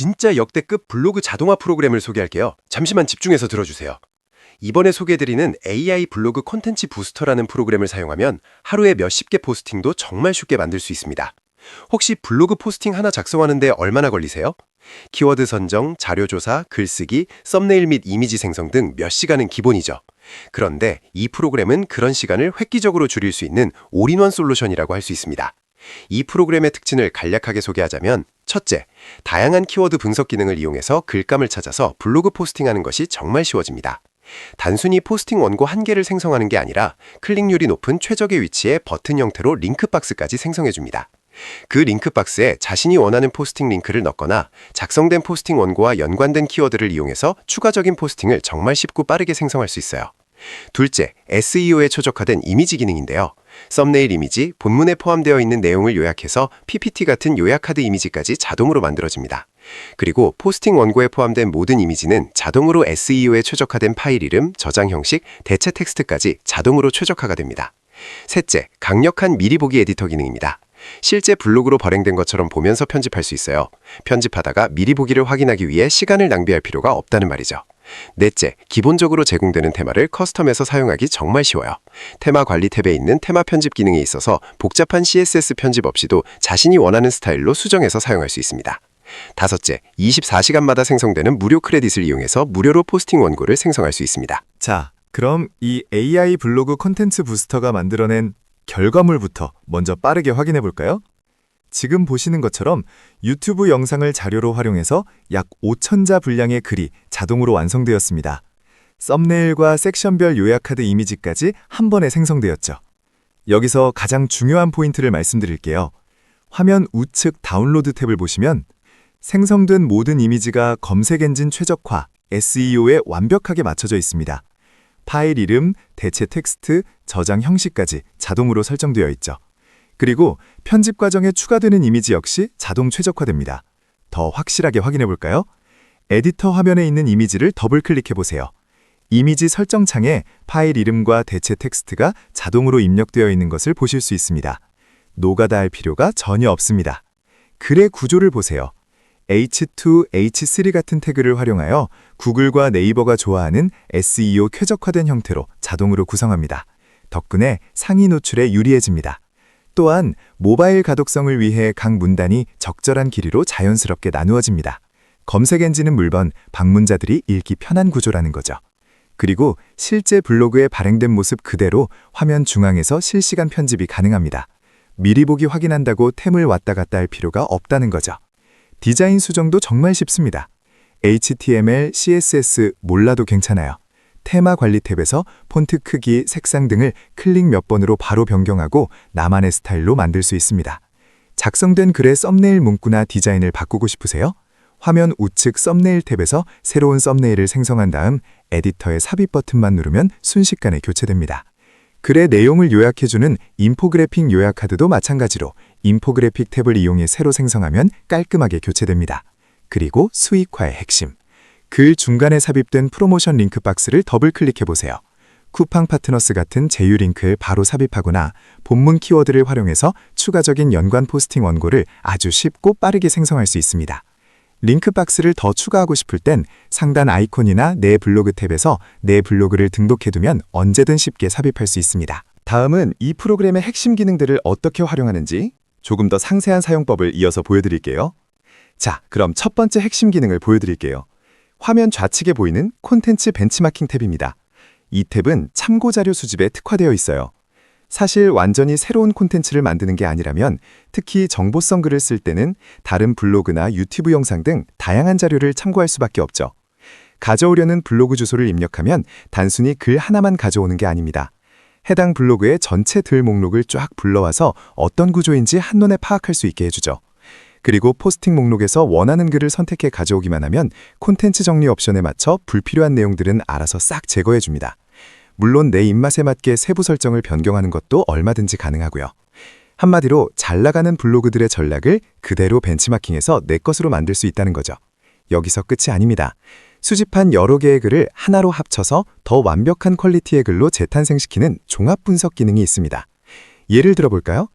진짜 역대급 블로그 자동화 프로그램을 소개할게요. 잠시만 집중해서 들어주세요. 이번에 소개해드리는 AI 블로그 콘텐츠 부스터라는 프로그램을 사용하면 하루에 몇십 개 포스팅도 정말 쉽게 만들 수 있습니다. 혹시 블로그 포스팅 하나 작성하는데 얼마나 걸리세요? 키워드 선정, 자료 조사, 글쓰기, 썸네일 및 이미지 생성 등 몇 시간은 기본이죠. 그런데 이 프로그램은 그런 시간을 획기적으로 줄일 수 있는 올인원 솔루션이라고 할 수 있습니다. 이 프로그램의 특징을 간략하게 소개하자면 첫째, 다양한 키워드 분석 기능을 이용해서 글감을 찾아서 블로그 포스팅하는 것이 정말 쉬워집니다. 단순히 포스팅 원고 한 개를 생성하는 게 아니라 클릭률이 높은 최적의 위치에 버튼 형태로 링크 박스까지 생성해 줍니다. 그 링크 박스에 자신이 원하는 포스팅 링크를 넣거나 작성된 포스팅 원고와 연관된 키워드를 이용해서 추가적인 포스팅을 정말 쉽고 빠르게 생성할 수 있어요. 둘째, SEO에 최적화된 이미지 기능인데요. 썸네일 이미지, 본문에 포함되어 있는 내용을 요약해서 PPT 같은 요약 카드 이미지까지 자동으로 만들어집니다. 그리고 포스팅 원고에 포함된 모든 이미지는 자동으로 SEO에 최적화된 파일 이름, 저장 형식, 대체 텍스트까지 자동으로 최적화가 됩니다. 셋째, 강력한 미리 보기 에디터 기능입니다. 실제 블로그로 발행된 것처럼 보면서 편집할 수 있어요. 편집하다가 미리 보기를 확인하기 위해 시간을 낭비할 필요가 없다는 말이죠. 넷째, 기본적으로 제공되는 테마를 커스텀해서 사용하기 정말 쉬워요. 테마 관리 탭에 있는 테마 편집 기능이 있어서 복잡한 CSS 편집 없이도 자신이 원하는 스타일로 수정해서 사용할 수 있습니다. 다섯째, 24시간마다 생성되는 무료 크레딧을 이용해서 무료로 포스팅 원고를 생성할 수 있습니다. 자, 그럼 이 AI 블로그 콘텐츠 부스터가 만들어낸 결과물부터 먼저 빠르게 확인해 볼까요? 지금 보시는 것처럼 유튜브 영상을 자료로 활용해서 약 5,000자 분량의 글이 자동으로 완성되었습니다. 썸네일과 섹션별 요약 카드 이미지까지 한 번에 생성되었죠. 여기서 가장 중요한 포인트를 말씀드릴게요. 화면 우측 다운로드 탭을 보시면 생성된 모든 이미지가 검색 엔진 최적화, SEO에 완벽하게 맞춰져 있습니다. 파일 이름, 대체 텍스트, 저장 형식까지 자동으로 설정되어 있죠. 그리고 편집 과정에 추가되는 이미지 역시 자동 최적화됩니다. 더 확실하게 확인해 볼까요? 에디터 화면에 있는 이미지를 더블 클릭해 보세요. 이미지 설정 창에 파일 이름과 대체 텍스트가 자동으로 입력되어 있는 것을 보실 수 있습니다. 노가다 할 필요가 전혀 없습니다. 글의 구조를 보세요. H2, H3 같은 태그를 활용하여 구글과 네이버가 좋아하는 SEO 쾌적화된 형태로 자동으로 구성합니다. 덕분에 상위 노출에 유리해집니다. 또한 모바일 가독성을 위해 각 문단이 적절한 길이로 자연스럽게 나누어집니다. 검색 엔진은 물론 방문자들이 읽기 편한 구조라는 거죠. 그리고 실제 블로그에 발행된 모습 그대로 화면 중앙에서 실시간 편집이 가능합니다. 미리 보기 확인한다고 템을 왔다 갔다 할 필요가 없다는 거죠. 디자인 수정도 정말 쉽습니다. HTML, CSS 몰라도 괜찮아요. 테마 관리 탭에서 폰트 크기, 색상 등을 클릭 몇 번으로 바로 변경하고 나만의 스타일로 만들 수 있습니다. 작성된 글의 썸네일 문구나 디자인을 바꾸고 싶으세요? 화면 우측 썸네일 탭에서 새로운 썸네일을 생성한 다음 에디터의 삽입 버튼만 누르면 순식간에 교체됩니다. 글의 내용을 요약해주는 인포그래픽 요약 카드도 마찬가지로 인포그래픽 탭을 이용해 새로 생성하면 깔끔하게 교체됩니다. 그리고 수익화의 핵심. 글 중간에 삽입된 프로모션 링크 박스를 더블 클릭해 보세요. 쿠팡 파트너스 같은 제휴 링크를 바로 삽입하거나 본문 키워드를 활용해서 추가적인 연관 포스팅 원고를 아주 쉽고 빠르게 생성할 수 있습니다. 링크 박스를 더 추가하고 싶을 땐 상단 아이콘이나 내 블로그 탭에서 내 블로그를 등록해두면 언제든 쉽게 삽입할 수 있습니다. 다음은 이 프로그램의 핵심 기능들을 어떻게 활용하는지 조금 더 상세한 사용법을 이어서 보여드릴게요. 자, 그럼 첫 번째 핵심 기능을 보여드릴게요. 화면 좌측에 보이는 콘텐츠 벤치마킹 탭입니다. 이 탭은 참고 자료 수집에 특화되어 있어요. 사실 완전히 새로운 콘텐츠를 만드는 게 아니라면 특히 정보성 글을 쓸 때는 다른 블로그나 유튜브 영상 등 다양한 자료를 참고할 수밖에 없죠. 가져오려는 블로그 주소를 입력하면 단순히 글 하나만 가져오는 게 아닙니다. 해당 블로그의 전체 들 목록을 쫙 불러와서 어떤 구조인지 한눈에 파악할 수 있게 해주죠. 그리고 포스팅 목록에서 원하는 글을 선택해 가져오기만 하면 콘텐츠 정리 옵션에 맞춰 불필요한 내용들은 알아서 싹 제거해 줍니다. 물론 내 입맛에 맞게 세부 설정을 변경하는 것도 얼마든지 가능하고요. 한마디로 잘 나가는 블로그들의 전략을 그대로 벤치마킹해서 내 것으로 만들 수 있다는 거죠. 여기서 끝이 아닙니다. 수집한 여러 개의 글을 하나로 합쳐서 더 완벽한 퀄리티의 글로 재탄생시키는 종합 분석 기능이 있습니다. 예를 들어볼까요?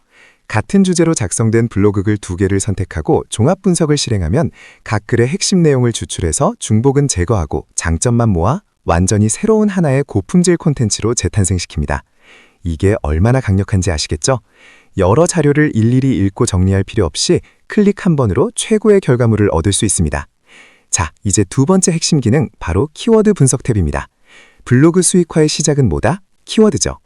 같은 주제로 작성된 블로그글 두 개를 선택하고 종합 분석을 실행하면 각 글의 핵심 내용을 추출해서 중복은 제거하고 장점만 모아 완전히 새로운 하나의 고품질 콘텐츠로 재탄생시킵니다. 이게 얼마나 강력한지 아시겠죠? 여러 자료를 일일이 읽고 정리할 필요 없이 클릭 한 번으로 최고의 결과물을 얻을 수 있습니다. 자, 이제 두 번째 핵심 기능 바로 키워드 분석 탭입니다. 블로그 수익화의 시작은 뭐다? 키워드죠.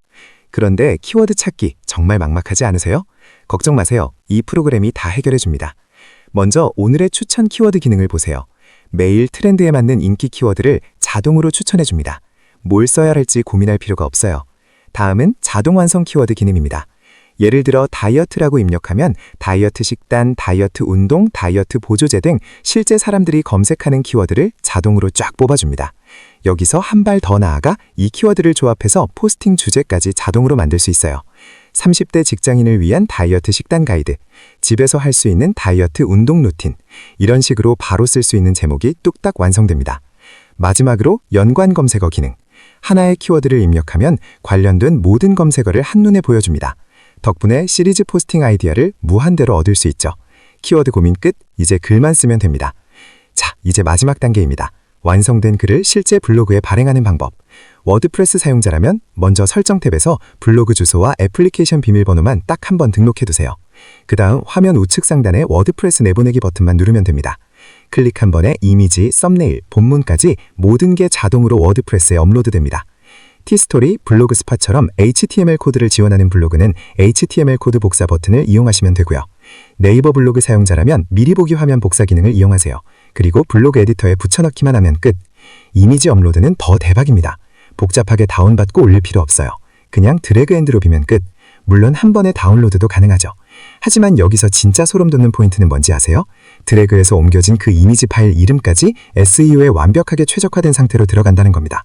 그런데 키워드 찾기 정말 막막하지 않으세요? 걱정 마세요. 이 프로그램이 다 해결해 줍니다. 먼저 오늘의 추천 키워드 기능을 보세요. 매일 트렌드에 맞는 인기 키워드를 자동으로 추천해 줍니다. 뭘 써야 할지 고민할 필요가 없어요. 다음은 자동 완성 키워드 기능입니다. 예를 들어 다이어트라고 입력하면 다이어트 식단, 다이어트 운동, 다이어트 보조제 등 실제 사람들이 검색하는 키워드를 자동으로 쫙 뽑아줍니다. 여기서 한 발 더 나아가 이 키워드를 조합해서 포스팅 주제까지 자동으로 만들 수 있어요. 30대 직장인을 위한 다이어트 식단 가이드, 집에서 할 수 있는 다이어트 운동 루틴, 이런 식으로 바로 쓸 수 있는 제목이 뚝딱 완성됩니다. 마지막으로 연관 검색어 기능. 하나의 키워드를 입력하면 관련된 모든 검색어를 한눈에 보여줍니다. 덕분에 시리즈 포스팅 아이디어를 무한대로 얻을 수 있죠. 키워드 고민 끝, 이제 글만 쓰면 됩니다. 자, 이제 마지막 단계입니다. 완성된 글을 실제 블로그에 발행하는 방법. 워드프레스 사용자라면 먼저 설정 탭에서 블로그 주소와 애플리케이션 비밀번호만 딱 한 번 등록해두세요. 그 다음 화면 우측 상단에 워드프레스 내보내기 버튼만 누르면 됩니다. 클릭 한 번에 이미지, 썸네일, 본문까지 모든 게 자동으로 워드프레스에 업로드됩니다. 티스토리, 블로그 스팟처럼 HTML 코드를 지원하는 블로그는 HTML 코드 복사 버튼을 이용하시면 되고요. 네이버 블로그 사용자라면 미리 보기 화면 복사 기능을 이용하세요. 그리고 블로그 에디터에 붙여넣기만 하면 끝. 이미지 업로드는 더 대박입니다. 복잡하게 다운받고 올릴 필요 없어요. 그냥 드래그 앤 드롭이면 끝. 물론 한 번에 다운로드도 가능하죠. 하지만 여기서 진짜 소름 돋는 포인트는 뭔지 아세요? 드래그에서 옮겨진 그 이미지 파일 이름까지 SEO에 완벽하게 최적화된 상태로 들어간다는 겁니다.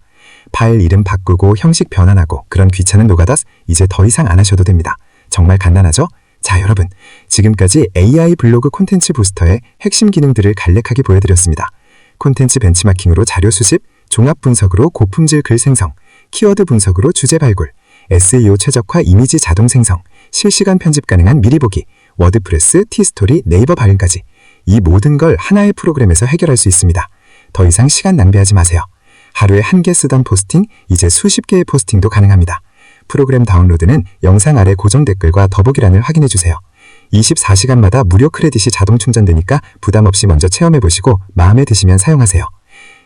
파일 이름 바꾸고 형식 변환하고 그런 귀찮은 노가다스 이제 더 이상 안 하셔도 됩니다. 정말 간단하죠? 자, 여러분. 지금까지 AI 블로그 콘텐츠 부스터의 핵심 기능들을 간략하게 보여드렸습니다. 콘텐츠 벤치마킹으로 자료 수집, 종합 분석으로 고품질 글 생성, 키워드 분석으로 주제 발굴, SEO 최적화 이미지 자동 생성, 실시간 편집 가능한 미리 보기, 워드프레스, 티스토리, 네이버 발음까지 이 모든 걸 하나의 프로그램에서 해결할 수 있습니다. 더 이상 시간 낭비하지 마세요. 하루에 한 개 쓰던 포스팅, 이제 수십 개의 포스팅도 가능합니다. 프로그램 다운로드는 영상 아래 고정 댓글과 더보기란을 확인해 주세요. 24시간마다 무료 크레딧이 자동 충전되니까 부담 없이 먼저 체험해 보시고 마음에 드시면 사용하세요.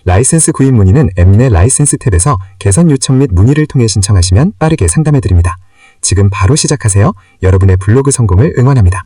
라이센스 구입 문의는 앱내 라이센스 탭에서 개선 요청 및 문의를 통해 신청하시면 빠르게 상담해 드립니다. 지금 바로 시작하세요. 여러분의 블로그 성공을 응원합니다.